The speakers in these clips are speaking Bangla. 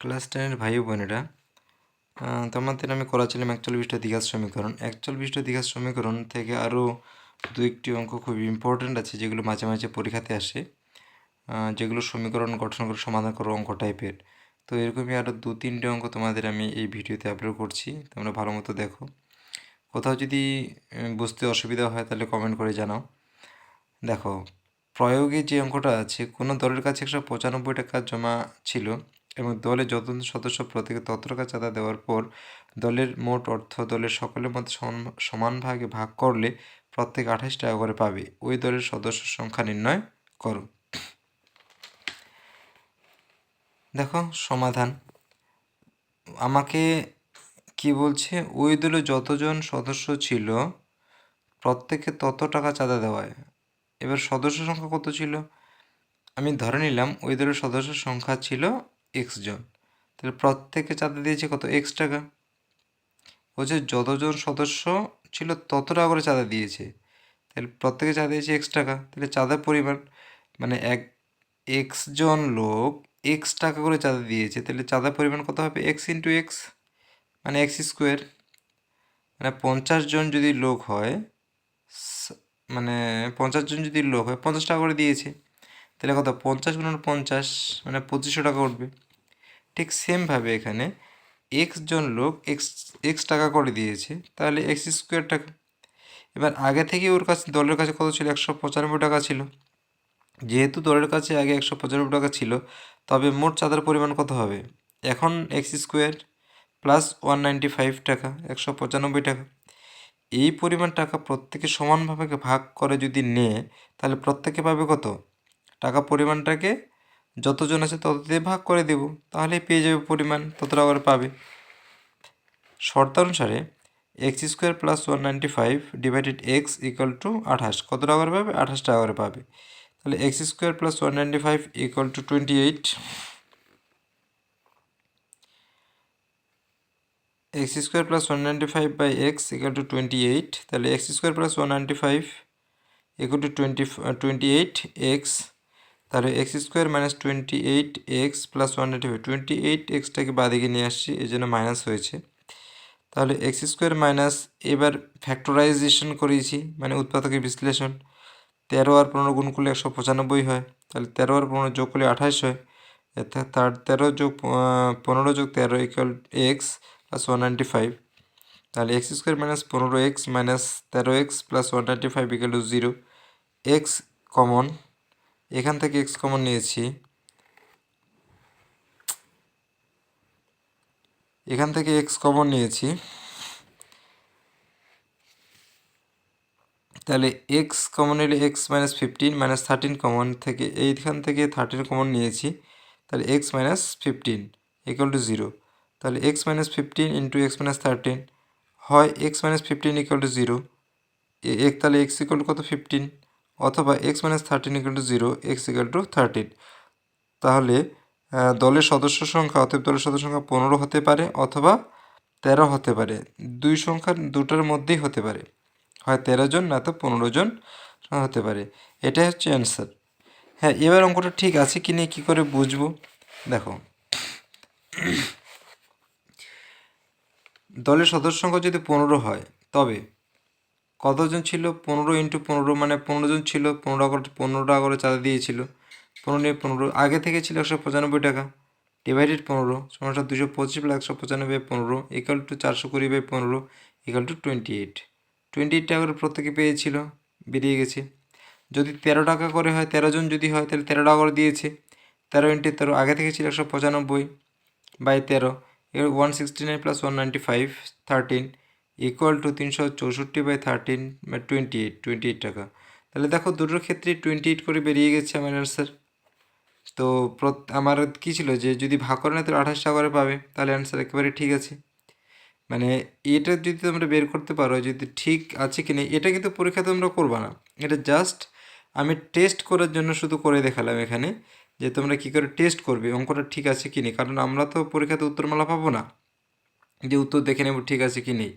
ক্লাস টেনের ভাই বোনেরা তোমাদের আমি করাছিলাম একচল্লিশটা দীঘার সমীকরণ। একচল্লিশটা দীঘার সমীকরণ থেকে আরও দু একটি অঙ্ক খুব ইম্পর্ট্যান্ট আছে, যেগুলো মাঝে মাঝে পরীক্ষাতে আসে। যেগুলো সমীকরণ গঠন করে সমাধান করো অঙ্ক টাইপের তো এরকমই আরও দু, তিনটে অঙ্ক তোমাদের আমি এই ভিডিওতে আপলোড করছি, তোমরা ভালো মতো দেখো। কোথাও যদি বুঝতে অসুবিধা হয় তাহলে কমেন্ট করে জানাও। দেখো, প্রয়োগে যে অঙ্কটা আছে, কোনো দলের কাছে একশো পঁচানব্বই টাকা জমা ছিল এবং দলের যত সদস্য প্রত্যেকে তত টাকা চাঁদা দেওয়ার পর দলের মোট অর্থ দলের সকলের মধ্যে সমান- সমান ভাগে ভাগ করলে প্রত্যেক আঠাশ টাকা করে পাবে। ওই দলের সদস্য সংখ্যা নির্ণয় করো। দেখো, সমাধান। আমাকে কি বলছে? ওই দলে যতজন সদস্য ছিল, প্রত্যেকে তত টাকা চাঁদা দেওয়ায়। এবার সদস্য সংখ্যা কত ছিল? আমি ধরে নিলাম, ওই দলের সদস্য সংখ্যা ছিল এক্স জন। তাহলে প্রত্যেকে চাঁদা দিয়েছে কত? এক্স টাকা। বলছে যতজন সদস্য ছিল তত টাকা করে চাঁদা দিয়েছে। তাহলে প্রত্যেকে চাঁদা দিয়েছে এক্স টাকা। তাহলে চাঁদার পরিমাণ মানে এক এক্স জন লোক এক্স টাকা করে চাঁদা দিয়েছে। তাহলে চাঁদার পরিমাণ কত হবে? এক্স ইন্টু এক্স মানে এক্স স্কোয়ার মানে পঞ্চাশ জন যদি লোক হয় মানে পঞ্চাশ জন যদি লোক হয়, পঞ্চাশ টাকা করে দিয়েছে। তাহলে কত? পঞ্চাশ গুণন পঞ্চাশ মানে পঁচিশশো টাকা উঠবে। ঠিক সেমভাবে এখানে এক্স জন লোক এক্স এক্স টাকা করে দিয়েছে। তাহলে এক্স স্কোয়ার টাকা। এবার আগে থেকে ওর কাছে, দলের কাছে কত ছিল? একশো পঁচানব্বই টাকা ছিল। যেহেতু দলের কাছে আগে একশো পঁচানব্বই টাকা ছিল, তবে মোট চাঁদার পরিমাণ কত হবে? এখন x square plus one ninety five টাকা, একশো পঁচানব্বই টাকা। এই পরিমাণ টাকা প্রত্যেকে সমানভাবে ভাগ করে যদি নেয়, তাহলে প্রত্যেকে পাবে কত? টাকা পরিমাণটাকে যতজন আছে তত দিয়ে ভাগ করে দেব, তাহলেই পেয়ে যাবে পরিমাণ তত টাকা করে পাবে। শর্তানুসারে x square plus one ninety five divided x equal to আঠাশ কত টাকা করে পাবে? আঠাশ টাকা করে পাবে। তাহলে x square plus one ninety five equal to twenty eight. X square plus one ninety five by x equal to twenty eight, তাহলে x square plus one ninety five equal to twenty twenty eight x তাহলে x square minus twenty eight x plus one ninety five twenty eight এক্সটাকে বাদিকে নিয়ে আসছি, এই জন্য মাইনাস হয়েছে। তাহলে এক্স স্কোয়ার মাইনাস এবার ফ্যাক্টরাইজেশন করিয়েছি মানে উৎপাদকের বিশ্লেষণ। তেরো আর পনেরো গুণ করলে একশো পঁচানব্বই হয়, তাহলে তেরো আর পনেরো যোগ করলে আঠাশ হয়। অর্থাৎ তার তেরো যোগ পনেরো যোগ তেরো equal x plus one ninety five তাহলে এক্স স্কোয়ার মাইনাস পনেরো এক্স মাইনাস তেরো x plus one ninety five equal to zero x common এখান থেকে এক্স কমন নিয়েছি। এখান থেকে এক্স কমন নিয়েছি। তাহলে এক্স কমন নিলে x minus fifteen minus thirteen common থেকে এইখান থেকে থার্টিন কমন নিয়েছি। তাহলে x minus fifteen equal to zero তাহলে x minus fifteen into x minus thirteen হয় x minus fifteen equal to zero এক তাহলে এক্স ইকুয়াল কত? ফিফটিন অথবা x minus thirteen equal to zero x equal to thirteen তাহলে দলের সদস্য সংখ্যা অতএব দলের সদস্য সংখ্যা পনেরো হতে পারে অথবা তেরো হতে পারে। দুই সংখ্যার দুটোর মধ্যেই হতে পারে। হয় তেরো জন, না তো পনেরো জন হতে পারে। এটাই হচ্ছে অ্যান্সার হ্যাঁ এবার অঙ্কটা ঠিক আছে কি নিয়ে কী করে বুঝব? দেখো। দলের সদস্য সংখ্যা যদি পনেরো হয়, তবে কতজন ছিল? পনেরো ইন্টু পনেরো মানে পনেরো জন ছিল, পনেরো করে পনেরো টাকা করে চাঁদা দিয়েছিল। পনেরো নিয়ে পনেরো, আগে থেকে ছিল একশো পঁচানব্বই টাকা। ডিভাইডেড পনেরো সমস্যা দুশো পঁচিশ প্লাস একশো পঁচানব্বই বাই পনেরো ইকাল টু চারশো কুড়ি বাই পনেরো equal to twenty eight twenty eight টাকা করে প্রত্যেকে পেয়েছিল, বেরিয়ে গেছে। যদি তেরো টাকা করে হয়, তেরো জন যদি হয়, তাহলে তেরো টাকা করে দিয়েছে। তেরো ইন্টু তেরো, আগে থেকে ছিল একশো পঁচানব্বই বাই তেরো, এবার one sixty nine plus one ninety five thirteen equal to তিনশো চৌষট্টি by thirteen twenty eight twenty eight টাকা। তাহলে দেখো দুটোর ক্ষেত্রে টোয়েন্টি এইট করে বেরিয়ে গেছে আমার অ্যান্সার তো আমার কী ছিল যে, যদি ভাগ করে না তাহলে আঠাশ টাকা করে পাবে। তাহলে অ্যান্সার একেবারে ঠিক আছে। মানে এটা যদি তোমরা বের করতে পারো, যদি ঠিক আছে কি না এটা কিন্তু পরীক্ষা তোমরা করবা না। এটা জাস্ট আমি টেস্ট করার জন্য শুধু করে দেখালাম এখানে যে, তোমরা কী করে টেস্ট করবে, অঙ্কটা ঠিক আছে কি নেই কারণ আমরা তো পরীক্ষাতে উত্তরমালা পাবো না। যে উত্তর দেখে নেব ঠিক আছে কি নেই।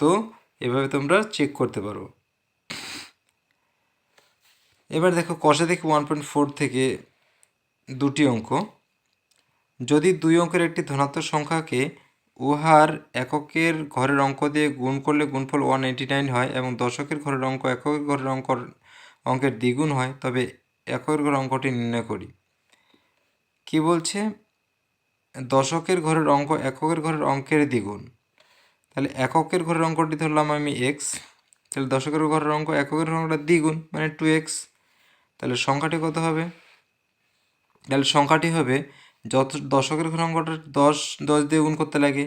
তো এভাবে তোমরা চেক করতে পারো। এবার দেখো কষা থেকে ওয়ান পয়েন্ট ফোর থেকে দুটি অঙ্ক। যদি দুই অঙ্কের একটি ধনাত্মক সংখ্যাকে উহার এককের ঘরের অঙ্ক দিয়ে গুণ করলে গুণফল ওয়ান এইটি নাইন হয় এবং দশকের ঘরের অঙ্ক এককের ঘরের অঙ্ক অঙ্কের দ্বিগুণ হয়, তবে এককের ঘরের অঙ্কটি নির্ণয় করি। কি বলছে? দশকের ঘরের অঙ্ক এককের ঘরের অঙ্কের দ্বিগুণ। তাহলে এককের ঘরের অঙ্কটি ধরলাম আমি এক্স তাহলে দশকের ঘরের অঙ্ক এককের অঙ্কটা দ্বিগুণ মানে টু এক্স তাহলে সংখ্যাটি কত হবে? তাহলে সংখ্যাটি হবে যত, দশকের ঘরের অঙ্কটা দশ দশ দিয়ে গুণ করতে লাগে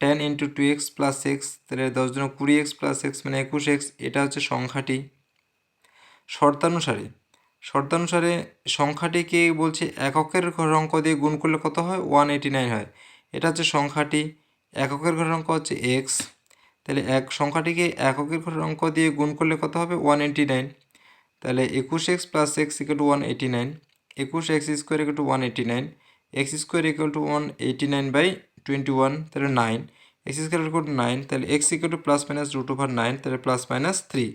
ten into two x plus x তাহলে দশ জন কুড়ি এক্স প্লাস এক্স মানে একুশ এক্স এটা হচ্ছে সংখ্যাটি। শর্তানুসারে শর্তানুসারে সংখ্যাটিকে বলছে এককের ঘরের অঙ্ক দিয়ে গুণ করলে কত হয়? ওয়ান এইটি নাইন হয়। এটা হচ্ছে সংখ্যাটি। এককের ঘরের অঙ্ক হচ্ছে এক্স তাহলে এক সংখ্যাটিকে এককের ঘরের অঙ্ক দিয়ে গুণ করলে কত হবে? ওয়ান এইটি নাইন তাহলে একুশ x plus x equal to one eighty nine একুশ x square equal to one eighty nine x square equal to one eighty nine by twenty one তাহলে nine x square equal to nine তাহলে x equal to plus minus root over nine তাহলে প্লাস মাইনাস থ্রি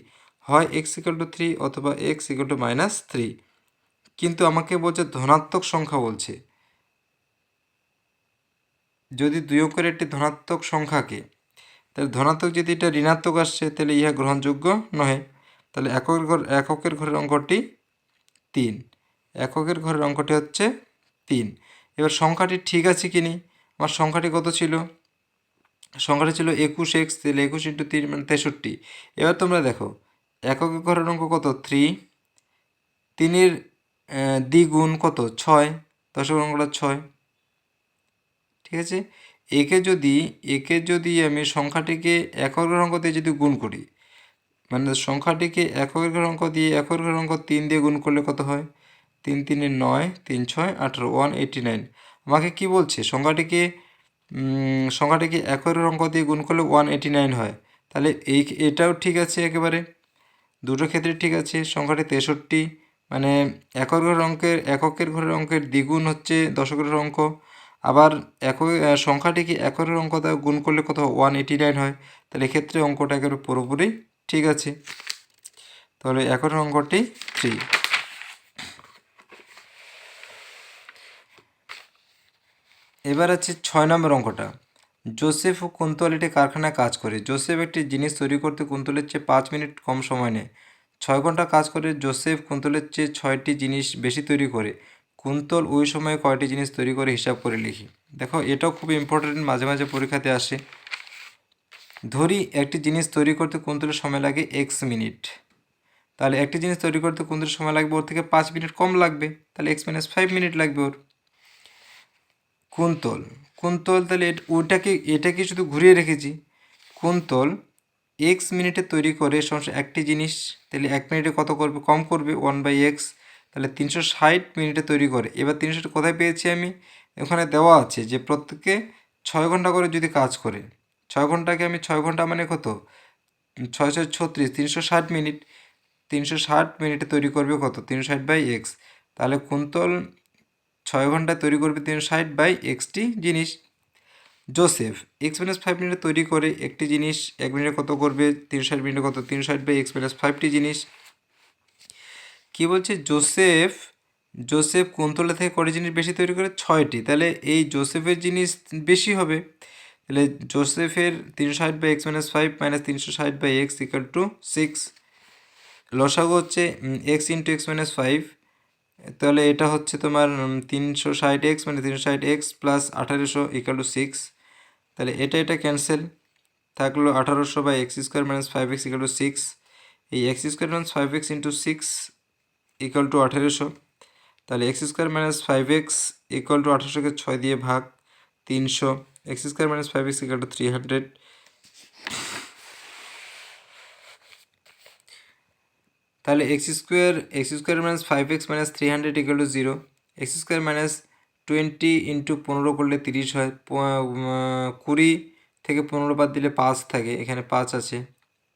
হয় এক্স ইকুয়াল টু থ্রি অথবা x equal to minus three কিন্তু আমাকে বলছে ধনাত্মক সংখ্যা বলছে। যদি দুই অঙ্কের একটি ধনাত্মক সংখ্যাকে তাহলে ধনাত্মক যদি এটা ঋণাত্মক আসছে, তাহলে ইহা গ্রহণযোগ্য নহে। তাহলে এককের ঘর, এককের ঘরের অঙ্কটি তিন। এককের ঘরের অঙ্কটি হচ্ছে তিন। এবার সংখ্যাটি ঠিক আছে কি নি আমার সংখ্যাটি কত ছিল? সংখ্যাটি ছিল একুশ এক্স, তাহলে একুশ ইন্টু তিন মানে তেষট্টি। এবার তোমরা দেখো এককের ঘরের অঙ্ক কত? থ্রি। তিনের দ্বিগুণ কত? ছয়। দশকের অঙ্কটা ছয়। ঠিক আছে? একে যদি একে যদি আমি সংখ্যাটিকে এককের অঙ্ক দিয়ে যদি গুণ করি মানে সংখ্যাটিকে এককের অঙ্ক দিয়ে এককের অঙ্ক তিন দিয়ে গুণ করলে কত হয়? তিন তিনে নয়, তিন ছয়, আঠারো, ওয়ান এইটি নাইন। আমাকে কি বলছে? সংখ্যাটিকে সংখ্যাটিকে এককের অঙ্ক দিয়ে গুণ করলে ওয়ান এইটি নাইন হয়। তাহলে এই, এটাও ঠিক আছে একেবারে? দুটো ক্ষেত্রে ঠিক আছে। সংখ্যাটি তেষট্টি মানে একক ঘরের অঙ্কের এককের ঘরের অঙ্কের দ্বিগুণ হচ্ছে দশকের অঙ্ক আবার একক সংখ্যাটিকে একরের অঙ্ক দ্বারা গুণ করলে কত ওয়ান এইটি নাইন হয়? তাহলে এক্ষেত্রে অঙ্কটা একেবারে পুরোপুরি ঠিক আছে। তাহলে একরের অঙ্কটি থ্রি এবার আছে ছয় নম্বর অঙ্কটা। জোসেফ ও কুন্তল একটি কারখানায় কাজ করে। জোসেফ একটি জিনিস তৈরি করতে কুন্তলের চেয়ে পাঁচ মিনিট কম সময় নেয়। ছয় ঘণ্টা কাজ করে। জোসেফ কুন্তলের চেয়ে ছয়টি জিনিস বেশি তৈরি করে। কুন্তল ওই সময়ে কয়টি জিনিস তৈরি করে হিসাব করে লিখি। দেখো, এটাও খুব ইম্পর্টেন্ট মাঝে মাঝে পরীক্ষাতে আসে। ধরি, একটি জিনিস তৈরি করতে কুন্তলের সময় লাগে এক্স মিনিট তাহলে একটি জিনিস তৈরি করতে কুন্তলের সময় লাগবে ওর থেকে পাঁচ মিনিট কম লাগবে। তাহলে এক্স মাইনাস ফাইভ মিনিট লাগবে ওর। কুন্তল। কুন্তল, তাহলে ওইটাকে, এটাকে শুধু ঘুরিয়ে রেখেছি। কুন্তল এক্স মিনিটে তৈরি করে সমস্যা একটি জিনিস, তাহলে এক মিনিটে কত করবে? কম করবে? ওয়ান বাই এক্স তাহলে তিনশো ষাট মিনিটে তৈরি করে। এবার তিনশো কোথায় পেয়েছি আমি? ওখানে দেওয়া আছে যে প্রত্যেকে ছয় ঘণ্টা করে যদি কাজ করে, ছয় ঘন্টাকে আমি ছয় ঘণ্টা মানে কত? ছয় ছয় ছত্রিশ, তিনশো ষাট মিনিট। তিনশো ষাট মিনিটে তৈরি করবে কত? তিনশো ষাট বাই এক্স। তাহলে কুন্তল ছয় ঘন্টায় তৈরি করবে তিনশো ষাট বাই এক্সটি জিনিস। জোসেফ, এক্স মাইনাস ফাইভ মিনিটে তৈরি করে একটি জিনিস, এক মিনিটে কত করবে? তিনশো ষাট মিনিটে কত? তিনশো ষাট বাই এক্স মাইনাস ফাইভটি জিনিস। কী বলছে? জোসেফ জোসেফ কুন্তলা থেকে কটি জিনিস বেশি তৈরি করে? ছয়টি। তাহলে এই জোসেফের জিনিস বেশি হবে। তাহলে জোসেফের তিনশো ষাট by x minus five minus তিনশো ষাট by x equal to six লসাগু হচ্ছে x into x minus five তাহলে এটা হচ্ছে তোমার তিনশো ষাট এক্স মানে তিনশো ষাট এক্স প্লাস আঠারোশো ইকাল টু সিক্স তাহলে এটা এটা ক্যান্সেল থাকল আঠারোশো by x square minus five x equal to six এই x square minus five x into six equal to আঠেরোশো। তাহলে x square minus five x equal to আঠারোশোকে ছয় দিয়ে ভাগ তিনশো। X square minus five x equal to three hundred তাহলে x square x square minus five x minus three hundred equal to zero x square minus twenty into পনেরো করলে তিরিশ হয়। কুড়ি থেকে পনেরো বাদ দিলে পাঁচ থাকে। এখানে পাঁচ আছে।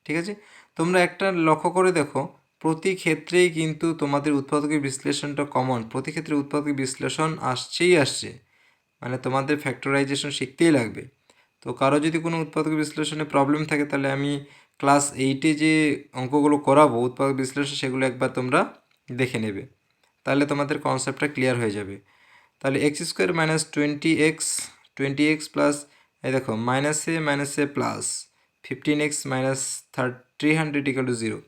ঠিক আছে? তোমরা একটা লক্ষ্য করে দেখো। প্রতি ক্ষেত্রেই কিন্তু তোমাদের উৎপাদকের বিশ্লেষণটা কমন প্রতি ক্ষেত্রে উৎপাদক বিশ্লেষণ আসছেই আসছে। মানে তোমাদের ফ্যাক্টরাইজেশন শিখতেই লাগবে। তো কারও যদি কোনো উৎপাদক বিশ্লেষণে প্রবলেম থাকে, তাহলে আমি ক্লাস এইটে যে অঙ্কগুলো করাবো, উৎপাদক বিশ্লেষণ সেগুলো একবার তোমরা দেখে নেবে। তাহলে তোমাদের কনসেপ্টটা ক্লিয়ার হয়ে যাবে। তাহলে x square minus twenty x twenty x plus এই দেখো মাইনাসে মাইনাসে plus fifteen x minus third three hundred equal to zero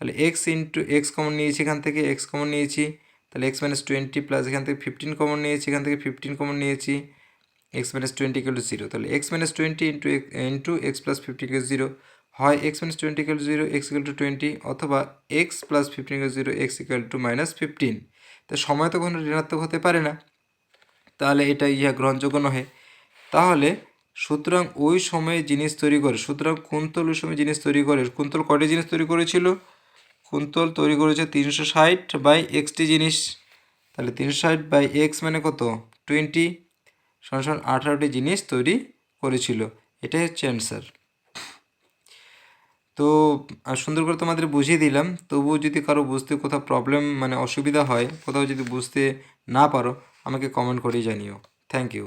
তাহলে এক্স ইন্টু এক্স কমন নিয়েছি এখান থেকে এক্স কমন নিয়েছি, তাহলে এক্স মাইনাস টোয়েন্টি প্লাস এখান থেকে ফিফটিন কমন নিয়েছি, এখান থেকে ফিফটিন কমন নিয়েছি x minus twenty equal to zero তাহলে x minus twenty into into x plus fifteen equal zero হয় x minus twenty equal to zero x equal to twenty অথবা x plus fifteen equal zero x equal to minus fifteen তো সময় তো কোনো ঋণাত্মক হতে পারে না, তাহলে এটা ইহা গ্রহণযোগ্য নহে, তাহলে সুতরাং ওই সময়ে জিনিস তৈরি করে, সুতরাং কুন্তল ওই সময় জিনিস তৈরি করে, কুন্তল কটি জিনিস তৈরি করেছিল? কুন্তল তৈরি করেছে তিনশো ষাট বাই এক্সটি জিনিস। তাহলে তিনশো ষাট বাই এক্স মানে কত? টোয়েন্টি সমান আঠারোটি জিনিস তৈরি করেছিল। এটাই হচ্ছে অ্যান্সার। তো সুন্দর করে তোমাদের বুঝিয়ে দিলাম। তবুও যদি কারও বুঝতে কোথাও প্রবলেম মানে অসুবিধা হয়, কোথাও যদি বুঝতে না পারো, আমাকে কমেন্ট করেই জানিও। Thank you